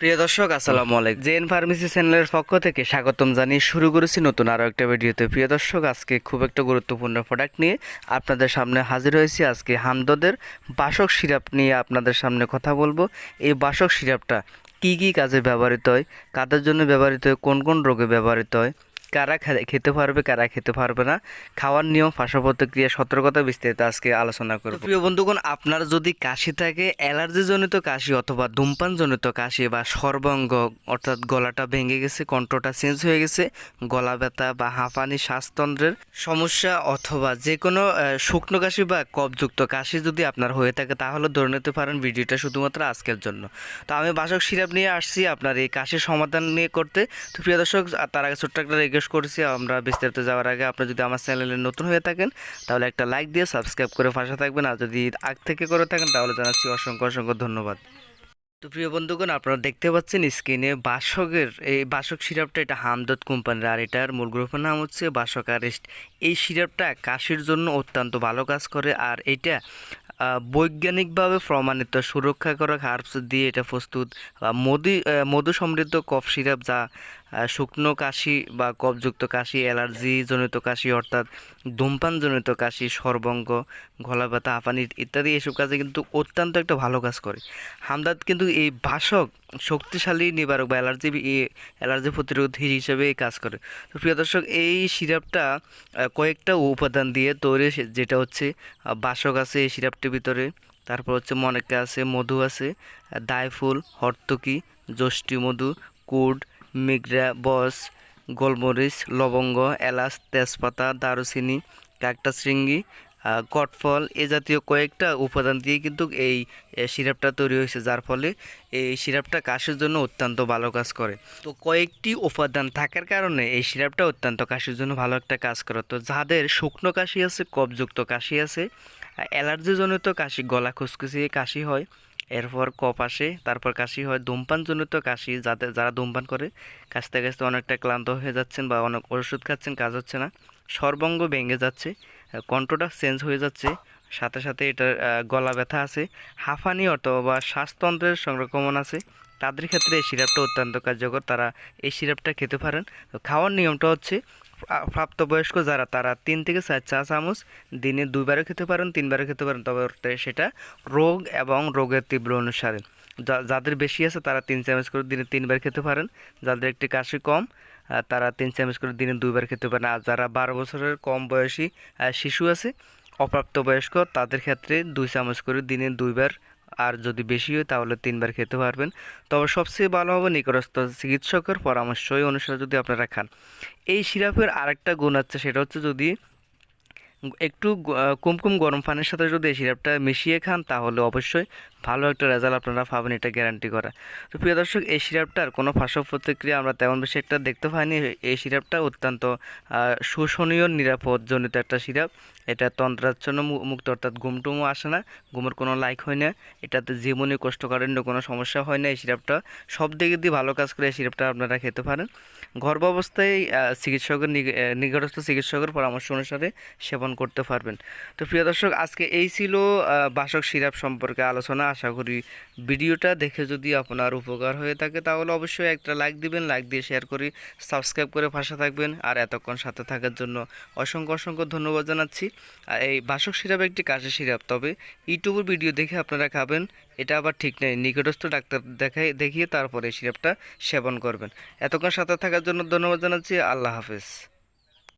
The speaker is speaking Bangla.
প্রিয় দর্শক আসসালামু আলাইকুম। জেন ফার্মেসি চ্যানেলের পক্ষ থেকে স্বাগতম জানিয়ে শুরু করেছি নতুন আরও একটা ভিডিওতে। প্রিয় দর্শক আজকে খুব একটা গুরুত্বপূর্ণ প্রোডাক্ট নিয়ে আপনাদের সামনে হাজির হয়েছি। আজকে হামদদের বাসক সিরাপ নিয়ে আপনাদের সামনে কথা বলব। এই বাসক সিরাপটা কি কি কাজে ব্যবহৃত হয় কাদের জন্য ব্যবহৃত হয় কোন কোন রোগে ব্যবহৃত হয় কারা খেতে পারবে কারা খেতে পারবে না খাওয়ার নিয়ম পার্শ্ব প্রতিক্রিয়া সতর্কতা বিস্তারিত আজকে আলোচনা করব। প্রিয় বন্ধুগণ আপনার যদি কাশি থাকে অ্যালার্জিজনিত কাশি অথবা ধূমপানজনিত কাশি বা সর্বাঙ্গ অর্থাৎ গলাটা ভেঙে গেছে কণ্ঠটা চেঞ্জ হয়ে গেছে গলা ব্যথা বা হাঁপানি শ্বাসতন্ত্রের সমস্যা অথবা যে কোনো শুকনো কাশি বা কফযুক্ত কাশি যদি আপনার হয়ে থাকে তাহলে ধরে নিতে পারেন ভিডিওটা শুধুমাত্র আজকের জন্য। তো আমি বাসক সিরাপ নিয়ে আসছি আপনার এই কাশির সমাধান নিয়ে করতে। তো প্রিয় দর্শক তার আগে ছোট্ট একটা রিকোয়েস্ট করেছি, আমরা বিস্তারিত যাওয়ার আগে আপনি যদি আমার চ্যানেলে নতুন হয়ে থাকেন, তাহলে একটা লাইক দিয়ে সাবস্ক্রাইব করে পাশে থাকবেন। আর যদি আগ থেকে করে থাকেন, তাহলে জানাচ্ছি অসংখ্য অসংখ্য ধন্যবাদ। তো প্রিয় বন্ধুগণ, আপনারা দেখতে পাচ্ছেন স্ক্রিনে বাসকের, এই বাসক সিরাপটা, এটা হামদত কোম্পানির, আর এটার মূল গ্রুপের নাম হচ্ছে বাসক আরেস্ট এই সিরাপটা কাশির জন্য অত্যন্ত ভালো কাজ করে, আর এটা বৈজ্ঞানিকভাবে প্রমাণিত, সুরক্ষা করা হার্বস দিয়ে এটা প্রস্তুত মধু মধু সমৃদ্ধ কফ সিরাপ যা শুকনো কাশি বা কফযুক্ত কাশি অ্যালার্জি জনিত কাশি অর্থাৎ ধূমপানজনিত কাশি, সর্বঙ্গ, গলা ব্যথা হাঁপানি ইত্যাদি এসব কাজে কিন্তু অত্যন্ত একটা ভালো কাজ করে। হামদাদ কিন্তু এই বাসক শক্তিশালী নিবারক বা অ্যালার্জি অ্যালার্জি প্রতিরোধী হিসেবে কাজ করে। তো প্রিয় দর্শক, এই সিরাপটা কয়েকটা উপাদান দিয়ে তৈরি যেটা হচ্ছে বাসক আছে এই সিরাপটির ভিতরে, তারপর হচ্ছে মনেকা আছে, মধু আছে দায়ফুল, হর্তকি যষ্টি মধু, কুড মিগরা বস, গোলমরিচ, লবঙ্গ, এলাচ, তেজপাতা, দারুচিনি কাকটা শৃঙ্গি কটফল এ জাতীয় কয়েকটা উপাদান দিয়ে কিন্তু এই সিরাপটা তৈরি হয়েছে, যার ফলে এই সিরাপটা কাশির জন্য অত্যন্ত ভালো কাজ করে। তো কয়েকটি উপাদান থাকার কারণে এই সিরাপটা অত্যন্ত কাশির জন্য ভালো একটা কাজ করে। তো যাদের শুকনো কাশি আছে কফযুক্ত কাশি আছে অ্যালার্জিজনিত কাশি, গলা খুসখুসিয়ে কাশি হয় এরপর কফ আসে, তারপর কাশি হয়। ধূমপানজনিত কাশি যাদের যারা ধূমপান করে, কাশতে কাশতে অনেকটা ক্লান্ত হয়ে যাচ্ছেন বা অনেক ওষুধ খাচ্ছেন, কাজ হচ্ছে না। সর্বাঙ্গ ভেঙে যাচ্ছে, কণ্ঠটা চেঞ্জ হয়ে যাচ্ছে। সাথে সাথে এটার গলা ব্যথা আছে। হাঁফানি অথবা শ্বাসতন্ত্রের সংক্রমণ আছে। তাদের ক্ষেত্রে এই সিরাপটা অত্যন্ত কার্যকর। তারা এই সিরাপটা খেতে পারেন। খাওয়ার নিয়মটা হচ্ছে প্রাপ্তবয়স্ক যারা, তারা তিন থেকে চার চা চামচ দিনে দুইবারও খেতে পারেন, তিনবারও খেতে পারেন, তবে সেটা রোগ এবং রোগের তীব্র অনুসারে। যাদের বেশি আছে, তারা তিন চামচ করে দিনে তিনবার খেতে পারেন। যাদের একটি কাশি কম তারা তিন চামচ করে দিনে দুইবার খেতে পারেন। আর যারা বারো বছরের কম বয়সী শিশু আছে, অপ্রাপ্তবয়স্ক, তাদের ক্ষেত্রে দুই চামচ করে দিনে দুইবার আর যদি বেশি হয় তাহলে তিনবার খেতে পারবেন। তবে সবচেয়ে ভালো হবে নিকটস্থ চিকিৎসকের পরামর্শই অনুসারে যদি আপনারা খান। এই সিরাপের আরেকটা গুণ আছে, সেটা হচ্ছে যদি একটু কুমকুম গরম পানির সাথে যদি এই সিরাপটা মিশিয়ে খান, তাহলে অবশ্যই ভালো একটা রেজাল্ট আপনারা পাবেন, এটা গ্যারান্টি করা। তো প্রিয় দর্শক, এই সিরাপটার কোনো পার্শ্ব প্রতিক্রিয়া আমরা তেমন বেশি একটা দেখতে পাইনি। এই সিরাপটা অত্যন্ত শোষণীয়, নিরাপদ জনিত একটা সিরাপ। এটা তন্ত্রাচ্ছন্ন মুক্ত, অর্থাৎ ঘুমটুমও আসে না, ঘুমের কোনো লাইক হয় না। এটাতে জীবনে কষ্টকারণ্য কোনো সমস্যা হয় না এই সিরাপটা। সব দিকে দিয়ে ভালো কাজ করে এই সিরাপটা আপনারা খেতে পারেন। গর্ভ অবস্থায় চিকিৎসকের নিকটস্থ চিকিৎসকের পরামর্শ অনুসারে সেবন করতে পারবেন। তো প্রিয় দর্শক, আজকে এই ছিল বাসক সিরাপ সম্পর্কে আলোচনা। আশা করি ভিডিওটা দেখে যদি আপনার উপকার হয়ে থাকে, তাহলে অবশ্যই একটা লাইক দিবেন। লাইক দিয়ে শেয়ার করি সাবস্ক্রাইব করে পাশে থাকবেন। আর এতক্ষণ সাথে থাকার জন্য অসংখ্য অসংখ্য ধন্যবাদ জানাচ্ছি। আর এই বাসক সিরাপ একটি কাশি সিরাপ, তবে ইউটিউবের ভিডিও দেখে আপনারা খাবেন। এটা আবার ঠিক নেই। নিকটস্থ ডাক্তার দেখাই দেখিয়ে তারপরে সিরাপটা সেবন করবেন। এতক্ষণ সাথে থাকার জন্য ধন্যবাদ জানাচ্ছি। আল্লাহ হাফেজ।